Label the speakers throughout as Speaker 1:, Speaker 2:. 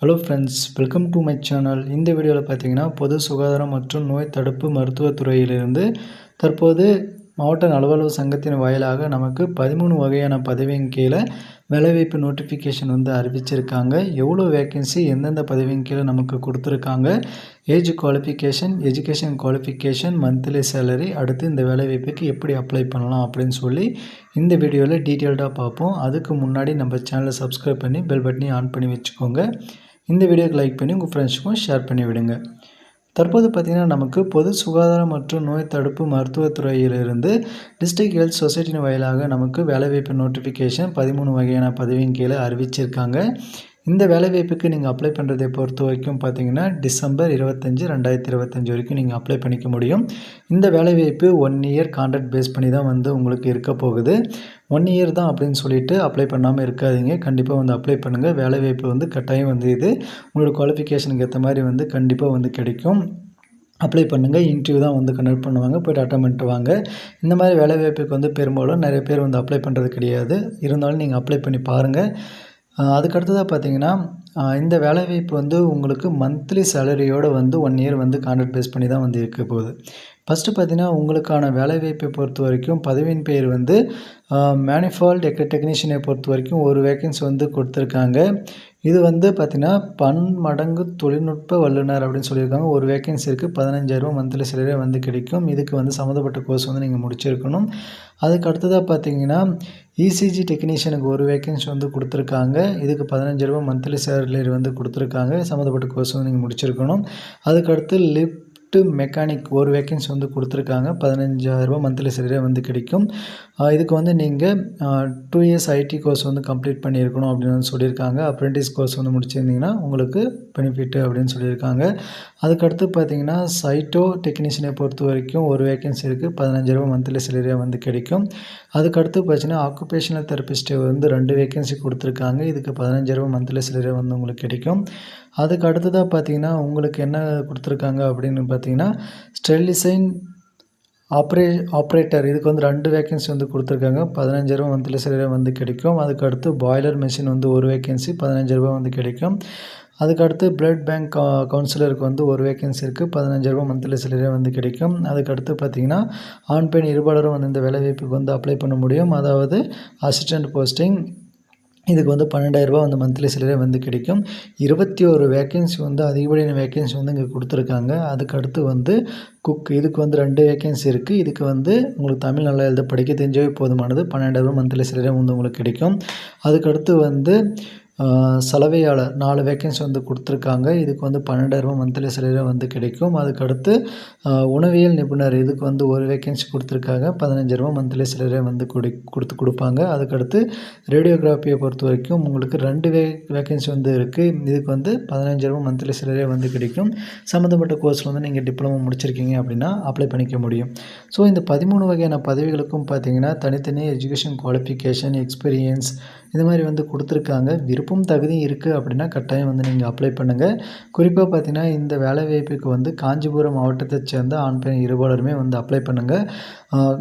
Speaker 1: Hello friends welcome to my channel இந்த வீடியோவில் பார்த்தீங்கன்னா பொது சுகாதாரம் மற்றும் நோய் தடுப்பு மருத்துவத்துறையிலிருந்து தற்போது மாவட்ட நலவாழ்வு சங்கத்தின் வாயிலாக நமக்கு பதிமூணு வகையான பதவியின் கீழே வேலைவாய்ப்பு நோட்டிஃபிகேஷன் வந்து அறிவிச்சிருக்காங்க. எவ்வளோ வேக்கன்சி எந்தெந்த பதவியின் கீழே நமக்கு கொடுத்துருக்காங்க? Age qualification education qualification monthly salary அடுத்து இந்த வேலைவாய்ப்புக்கு எப்படி அப்ளை பண்ணலாம் அப்படின்னு சொல்லி இந்த வீடியோவில் டீட்டெயில்டாக பார்ப்போம். அதுக்கு முன்னாடி நம்ம சேனலை சப்ஸ்கிரைப் பண்ணி பெல் பட்டனையும் ஆன் பண்ணி வச்சுக்கோங்க. இந்த வீடியோக்கு லைக் பண்ணி உங்கள் ஃப்ரெண்ட்ஸுக்கும் ஷேர் பண்ணி விடுங்க. தற்போது பார்த்திங்கன்னா நமக்கு பொது சுகாதாரம் மற்றும் நோய் தடுப்பு மருத்துவத்துறையிலிருந்து டிஸ்ட்ரிக்ட் ஹெல்த் சொசைட்டியின் வாயிலாக நமக்கு வேலைவாய்ப்பு நோட்டிஃபிகேஷன் பதிமூணு வகையான பதவியின் கீழே அறிவிச்சிருக்காங்க. இந்த வேலைவாய்ப்புக்கு நீங்கள் அப்ளை பண்ணுறதை பொறுத்த வரைக்கும் பார்த்தீங்கன்னா டிசம்பர் இருபத்தஞ்சி ரெண்டாயிரத்தி இருபத்தஞ்சி வரைக்கும் நீங்கள் அப்ளை பண்ணிக்க முடியும். இந்த வேலைவாய்ப்பு ஒன் இயர் கான்ட்ராக்ட் பேஸ் பண்ணி தான் வந்து உங்களுக்கு இருக்க போகுது. ஒன் இயர் தான் அப்படின்னு சொல்லிட்டு அப்ளை பண்ணாமல் இருக்காதிங்க. கண்டிப்பாக வந்து அப்ளை பண்ணுங்கள் வேலைவாய்ப்பு வந்து கட்டாயம் வந்து இது. உங்களோட குவாலிஃபிகேஷனுக்கு ஏற்ற மாதிரி வந்து கண்டிப்பாக வந்து கிடைக்கும். அப்ளை பண்ணுங்கள் இன்டர்வியூ தான் வந்து கண்டக்ட் பண்ணுவாங்க. போய்ட்டு அட்டன் பண்ணிட்டு வாங்க. இந்த மாதிரி வேலைவாய்ப்புக்கு வந்து பெரும்பாலும் நிறைய பேர் வந்து அப்ளை பண்ணுறது கிடையாது. இருந்தாலும் நீங்கள் அப்ளை பண்ணி பாருங்கள் அதுக்கு அடுத்ததாக பார்த்தீங்கன்னா இந்த வேலைவாய்ப்பு வந்து உங்களுக்கு மந்த்லி சேலரியோடு வந்து ஒன் இயர் வந்து கான்ட்ராக்ட் பேஸ் பண்ணி தான் வந்து இருக்க போகுது. ஃபஸ்ட்டு பார்த்தீங்கன்னா உங்களுக்கான வேலைவாய்ப்பை பொறுத்த வரைக்கும் பதவியின் பெயர் வந்து மேனிஃபால்ட் எக்க டெக்னீஷியனை பொறுத்த வரைக்கும் ஒரு வேக்கன்சி வந்து கொடுத்துருக்காங்க. இது வந்து பார்த்திங்கன்னா பன்மடங்கு தொழில்நுட்ப வல்லுநர் அப்படின்னு சொல்லியிருக்காங்க. ஒரு வேக்கன்சி இருக்குது பதினஞ்சாயிரரூபா மந்த்லி சேலரி வந்து கிடைக்கும். இதுக்கு வந்து சம்மந்தப்பட்ட கோர்ஸ் வந்து நீங்கள் முடிச்சிருக்கணும். அதுக்கு அடுத்ததாக பார்த்தீங்கன்னா இசிஜி டெக்னீஷியனுக்கு ஒரு வேக்கன்சி வந்து கொடுத்துருக்காங்க. இதுக்கு பதினஞ்சாயிரரூபா மந்த்லி சேலரி வந்து கொடுத்துருக்காங்க. சம்மந்தப்பட்ட கோர்ஸ் வந்து நீங்கள் முடிச்சிருக்கணும். அதுக்கடுத்து லிப் மெக்கானிக் ஒரு வேக்கன்சி வந்து கொடுத்துருக்காங்க. பதினஞ்சாயிரரூபா மந்த்லி சேலரியாக வந்து கிடைக்கும். இதுக்கு வந்து நீங்கள் டூ இயர்ஸ் ஐடி கோர்ஸ் வந்து கம்ப்ளீட் பண்ணியிருக்கணும் அப்படின்னு வந்து சொல்லியிருக்காங்க. அப்ரெண்டிஸ் கோர்ஸ் வந்து முடிச்சிருந்தீங்கன்னா உங்களுக்கு பெனிஃபிட்டு அப்படின்னு சொல்லியிருக்காங்க. அதுக்கடுத்து பார்த்தீங்கன்னா சைட்டோ டெக்னீஷியனை பொறுத்த வரைக்கும் ஒரு வேக்கன்சி இருக்குது பதினஞ்சாயிரம் மந்த்லி சேலரியாக வந்து கிடைக்கும். அதுக்கடுத்து பார்த்தீங்கன்னா ஆக்குபேஷனல் தெரபிஸ்ட்டு வந்து ரெண்டு வேக்கன்சி கொடுத்துருக்காங்க. இதுக்கு பதினஞ்சாயிரம் மந்த்லி சேலரியாக வந்து உங்களுக்கு கிடைக்கும். அதுக்கு அடுத்ததாக பார்த்தீங்கன்னா உங்களுக்கு என்ன கொடுத்துருக்காங்க அப்படின்னு பார்த்தீங்கன்னா ஸ்டெர்லிசைன் ஆப்ரே ஆப்ரேட்டர் இதுக்கு வந்து ரெண்டு வேக்கன்சி வந்து கொடுத்துருக்காங்க. பதினஞ்சாயிரம் மந்த்லி சேலரி வந்து கிடைக்கும். அதுக்கு அடுத்து பாய்லர் மிஷின் வந்து ஒரு வேக்கன்சி பதினஞ்சாயிரரூபா வந்து கிடைக்கும். அதுக்கடுத்து பிளட் பேங்க் கவுன்சிலருக்கு வந்து ஒரு வேக்கன்சி இருக்குது பதினஞ்சாயிரரூபா மந்த்லி சேலரியாக வந்து கிடைக்கும். அதுக்கடுத்து பார்த்திங்கன்னா ஆண் பெண் இருபாலரும் வந்து இந்த வேலைவாய்ப்புக்கு வந்து அப்ளை பண்ண முடியும். அதாவது அசிஸ்டண்ட் போஸ்டிங் இதுக்கு வந்து பன்னெண்டாயிரரூபா வந்து மந்த்லி சேலரி வந்து கிடைக்கும். இருபத்தி ஒரு வேக்கன்சி வந்து அதிகப்படியான வேக்கன்சி வந்து இங்கே கொடுத்துருக்காங்க. அதுக்கடுத்து வந்து குக் இதுக்கு வந்து ரெண்டு வேக்கன்சி இருக்குது இதுக்கு வந்து உங்களுக்கு தமிழ் நல்லா எழுத படிக்க தெரிஞ்சவே போதுமானது. பன்னெண்டாயிரரூபா மந்த்லி சேலரி வந்து உங்களுக்கு கிடைக்கும். அதுக்கடுத்து வந்து சலவையாளர் நாலு வேக்கன்சி வந்து கொடுத்துருக்காங்க. இதுக்கு வந்து பன்னெண்டாயிரரூபா மந்த்லி சேலரி வந்து கிடைக்கும். அதுக்கடுத்து உணவியல் நிபுணர் இதுக்கு வந்து ஒரு வேக்கன்சி கொடுத்துருக்காங்க. பதினஞ்சாயிரரூபா மந்த்லி சேலரி வந்து கொடு கொடுத்து கொடுப்பாங்க. அதுக்கடுத்து ரேடியோகிராஃபியை பொறுத்த வரைக்கும் உங்களுக்கு ரெண்டு வே வேக்கன்சி வந்து இருக்குது இதுக்கு வந்து பதினஞ்சாயிரரூபா மந்த்லி சேலரியாக வந்து கிடைக்கும். சம்மந்தப்பட்ட கோர்ஸில் வந்து நீங்கள் டிப்ளமோ முடிச்சிருக்கீங்க அப்படின்னா அப்ளை பண்ணிக்க முடியும். ஸோ இந்த பதிமூணு வகையான பதவிகளுக்கும் பார்த்தீங்கன்னா தனித்தனி எஜுகேஷன் குவாலிஃபிகேஷன் எக்ஸ்பீரியன்ஸ் இது மாதிரி வந்து கொடுத்துருக்காங்க. விருப்பம் தகுதி இருக்குது அப்படின்னா கட்டாயம் வந்து நீங்கள் அப்ளை பண்ணுங்கள் குறிப்பாக பார்த்தீங்கன்னா இந்த வேலைவாய்ப்புக்கு வந்து காஞ்சிபுரம் மாவட்டத்தை சேர்ந்த ஆண் பெண் இருபாலருமே வந்து அப்ளை பண்ணுங்கள்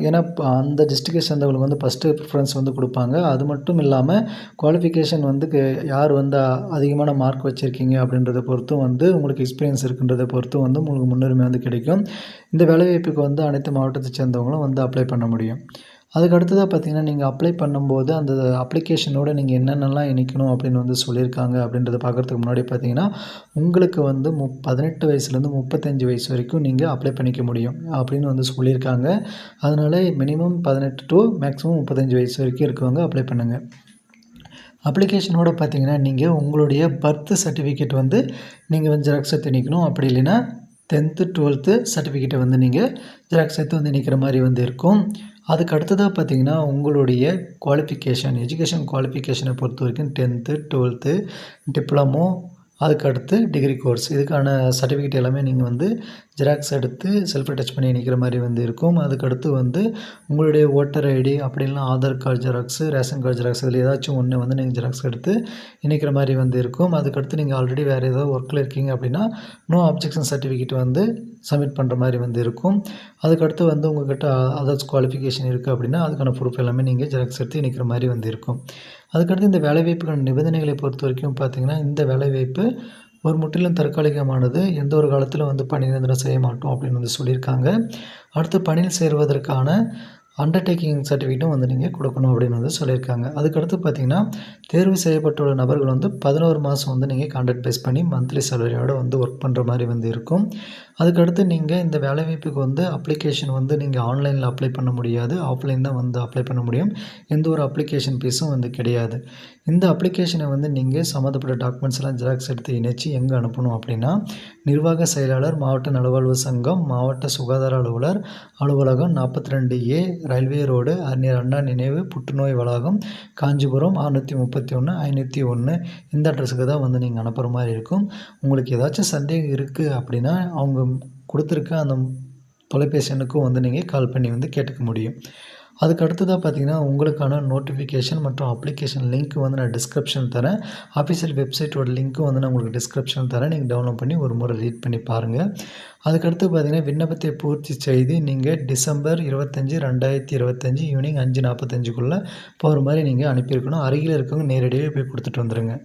Speaker 1: ஏன்னா அந்த டிஸ்ட்ரிக்டை சேர்ந்தவங்களுக்கு வந்து ஃபஸ்ட்டு ப்ரிஃபரன்ஸ் வந்து கொடுப்பாங்க. அது மட்டும் இல்லாமல் குவாலிஃபிகேஷன் வந்து யார் வந்து அதிகமான மார்க் வச்சுருக்கீங்க அப்படின்றத பொறுத்தும் வந்து உங்களுக்கு எக்ஸ்பீரியன்ஸ் இருக்குன்றதை பொறுத்தும் வந்து உங்களுக்கு முன்னுரிமை வந்து கிடைக்கும். இந்த வேலைவாய்ப்புக்கு வந்து அனைத்து மாவட்டத்தை சேர்ந்தவங்களும் வந்து அப்ளை பண்ண முடியும். அதுக்கு அடுத்ததாக பார்த்தீங்கன்னா நீங்கள் அப்ளை பண்ணும்போது அந்த அப்ளிகேஷனோட நீங்கள் என்னென்னலாம் இணைக்கணும் அப்படின்னு வந்து சொல்லியிருக்காங்க அப்படின்றத பார்க்குறதுக்கு முன்னாடி பார்த்தீங்கன்னா உங்களுக்கு வந்து மு பதினெட்டு வயசுலேருந்து முப்பத்தஞ்சு வயசு வரைக்கும் நீங்கள் அப்ளை பண்ணிக்க முடியும் அப்படின்னு வந்து சொல்லியிருக்காங்க. அதனால் மினிமம் பதினெட்டு டு மேக்ஸிமம் முப்பத்தஞ்சு வயசு வரைக்கும் இருக்கவங்க அப்ளை பண்ணுங்கள் அப்ளிகேஷனோட பார்த்தீங்கன்னா நீங்கள் உங்களுடைய பர்த் சர்டிஃபிகேட் வந்து நீங்கள் வந்து ஜெராக்ஸ் எடுத்து நிற்கணும் அப்படி இல்லைன்னா டென்த்து டுவெல்த்து சர்டிஃபிகேட்டை வந்து நீங்கள் ஜெராக்ஸ் எடுத்து வந்து நிற்கிற மாதிரி வந்து இருக்கும். அதுக்கு அடுத்ததாக பார்த்தீங்கன்னா உங்களுடைய குவாலிஃபிகேஷன் எஜுகேஷன் குவாலிஃபிகேஷனை பொறுத்த வரைக்கும் டென்த்து டுவெல்த்து டிப்ளமோ அதுக்கடுத்து டிகிரி கோர்ஸ் இதுக்கான சர்டிஃபிகேட் எல்லாமே நீங்கள் வந்து ஜெராக்ஸ் எடுத்து செல்ஃப் அட்டச் பண்ணி நிற்கிற மாதிரி வந்து இருக்கும். அதுக்கடுத்து வந்து உங்களுடைய ஓட்டர் ஐடி அப்படி Aadhaar card xerox ration card xerox இதில் ஏதாச்சும் ஒன்று வந்து நீங்கள் ஜெராக்ஸ் எடுத்து இணைக்கிற மாதிரி வந்து இருக்கும். அதுக்கடுத்து நீங்கள் ஆல்ரெடி வேறு ஏதாவது ஒர்க்கில் இருக்கீங்க அப்படின்னா நோ அப்ஜெக்ஷன் சர்டிஃபிகேட் வந்து சப்மிட் பண்ணுற மாதிரி வந்து இருக்கும். அதுக்கடுத்து வந்து உங்கள்கிட்ட அதர்ஸ் குவாலிஃபிகேஷன் இருக்குது அப்படின்னா அதுக்கான ப்ரூஃப் எல்லாமே நீங்கள் ஜெராக்ஸ் எடுத்து இணைக்கிற மாதிரி வந்து இருக்கும். அதுக்கடுத்து இந்த வேலைவாய்ப்புக்கான நிபந்தனைகளை பொறுத்த வரைக்கும் பார்த்திங்கன்னா இந்த வேலைவாய்ப்பு ஒரு முற்றிலும் தற்காலிகமானது. எந்த ஒரு காலத்திலும் வந்து பணி நிரந்தரம் செய்ய மாட்டோம் அப்படின்னு வந்து சொல்லியிருக்காங்க. அடுத்து பணியில் சேருவதற்கான அண்டர்டேக்கிங் சர்டிஃபிகேட்டும் வந்து நீங்கள் கொடுக்கணும் அப்படின்னு வந்து சொல்லியிருக்காங்க. அதுக்கடுத்து பார்த்தீங்கன்னா தேர்வு செய்யப்பட்டுள்ள நபர்கள் வந்து பதினோரு மாதம் வந்து நீங்கள் கான்ட்ராக்ட் பேஸ் பண்ணி மந்த்லி சேலரியோட வந்து ஒர்க் பண்ணுற மாதிரி வந்து இருக்கும். அதுக்கடுத்து நீங்கள் இந்த வேலைவாய்ப்புக்கு வந்து அப்ளிகேஷன் வந்து நீங்கள் ஆன்லைனில் அப்ளை பண்ண முடியாது. ஆஃப்லைன் தான் வந்து அப்ளை பண்ண முடியும். எந்த ஒரு அப்ளிகேஷன் ஃபீஸும் வந்து கிடையாது. இந்த அப்ளிகேஷனை வந்து நீங்கள் சம்மந்தப்பட்ட டாக்குமெண்ட்ஸ் எல்லாம் ஜெராக்ஸ் எடுத்து இணைச்சி எங்கே அனுப்பணும் அப்படின்னா நிர்வாக செயலாளர் மாவட்ட நலவாழ்வு சங்கம் மாவட்ட சுகாதார அலுவலர் அலுவலகம் நாற்பத்தி ரெண்டு ஏ ரயில்வே ரோடு அறிஞர் அண்ணா நினைவு புற்றுநோய் வளாகம் காஞ்சிபுரம் அறுநூற்றி முப்பத்தி ஒன்று ஐநூற்றி ஒன்று இந்த அட்ரஸுக்கு தான் வந்து நீங்கள் அனுப்புகிற மாதிரி இருக்கும். உங்களுக்கு ஏதாச்சும் சந்தேகம் இருக்குது அப்படின்னா அவங்க கொடுத்துருக்க அந்த தொலைபேசி எண்ணுக்கும் வந்து நீங்கள் கால் பண்ணி வந்து கேட்டுக்க முடியும். அதுக்கு அடுத்ததாக பார்த்தீங்கன்னா உங்களுக்கான நோட்டிஃபிகேஷன் மற்றும் அப்ளிகேஷன் லிங்க் வந்து நான் டிஸ்கிரிப்ஷன் தரேன். ஆஃபீஷியல் வெப்சைட்டோட லிங்க்கும் வந்து நான் உங்களுக்கு டிஸ்கிரிப்ஷன் தரேன். நீங்கள் டவுன்லோட் பண்ணி ஒரு முறை ரீட் பண்ணி பாருங்கள் அதுக்கடுத்து பார்த்தீங்கன்னா விண்ணப்பத்தை பூர்த்தி செய்து நீங்கள் டிசம்பர் இருபத்தஞ்சி ரெண்டாயிரத்தி இருபத்தஞ்சி ஈவினிங் அஞ்சு நாற்பத்தஞ்சுக்குள்ளே போகிற மாதிரி நீங்கள் அனுப்பியிருக்கணும். அருகில் இருக்கவங்க நேரடியாக போய் கொடுத்துட்டு வந்துடுங்க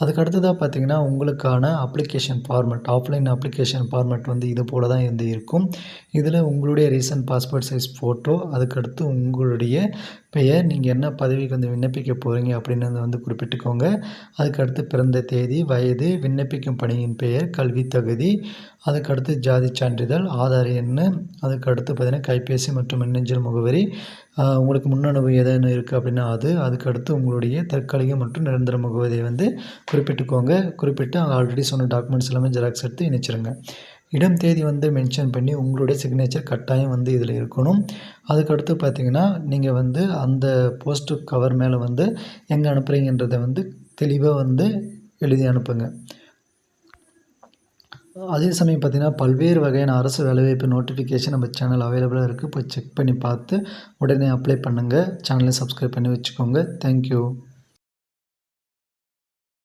Speaker 1: அதுக்கு அடுத்ததாக பார்த்தீங்கன்னா உங்களுக்கான application format offline application format வந்து இது போல் தான் வந்து இருக்கும். இதில் உங்களுடைய ரீசன்ட் பாஸ்போர்ட் சைஸ் ஃபோட்டோ அதுக்கடுத்து உங்களுடைய பெயர் நீங்கள் என்ன பதவிக்கு வந்து விண்ணப்பிக்க போகிறீங்க அப்படின்னு வந்து குறிப்பிட்டுக்கோங்க. அதுக்கடுத்து பிறந்த தேதி வயது விண்ணப்பிக்கும் பணியின் பெயர் கல்வி தகுதி அதுக்கடுத்து ஜாதி சான்றிதழ் ஆதார் எண் அதுக்கடுத்து பார்த்திங்கன்னா கைபேசி மற்றும் மின்னஞ்சல் முகவரி. உங்களுக்கு முன்னணுவு ஏதேனும் இருக்குது அப்படின்னா அது அதுக்கடுத்து உங்களுடைய தற்காலிக மற்றும் நிரந்தர முகவரியை வந்து குறிப்பிட்டுக்கோங்க. குறிப்பிட்டு ஆல்ரெடி சொன்ன டாக்குமெண்ட்ஸ் எல்லாமே ஜெராக்ஸ் எடுத்து இணைச்சிருங்க. இடம் தேதி வந்து மென்ஷன் பண்ணி உங்களுடைய சிக்னேச்சர் கட்டாயம் வந்து இதில் இருக்கணும். அதுக்கடுத்து பார்த்தீங்கன்னா நீங்கள் வந்து அந்த போஸ்ட்டு கவர் மேலே வந்து எங்கே அனுப்புகிறீங்கன்றதை வந்து தெளிவாக வந்து எழுதி அனுப்புங்க. அதே சமயம் பார்த்திங்கன்னா பல்வேறு வகையான அரசு வேலைவாய்ப்பு நோட்டிஃபிகேஷன் நம்ம சேனல் அவைலபிளாக இருக்குது போய் செக் பண்ணி பார்த்து உடனே அப்ளை பண்ணுங்கள் சேனலை சப்ஸ்கிரைப் பண்ணி வச்சுக்கோங்க. தேங்க்யூ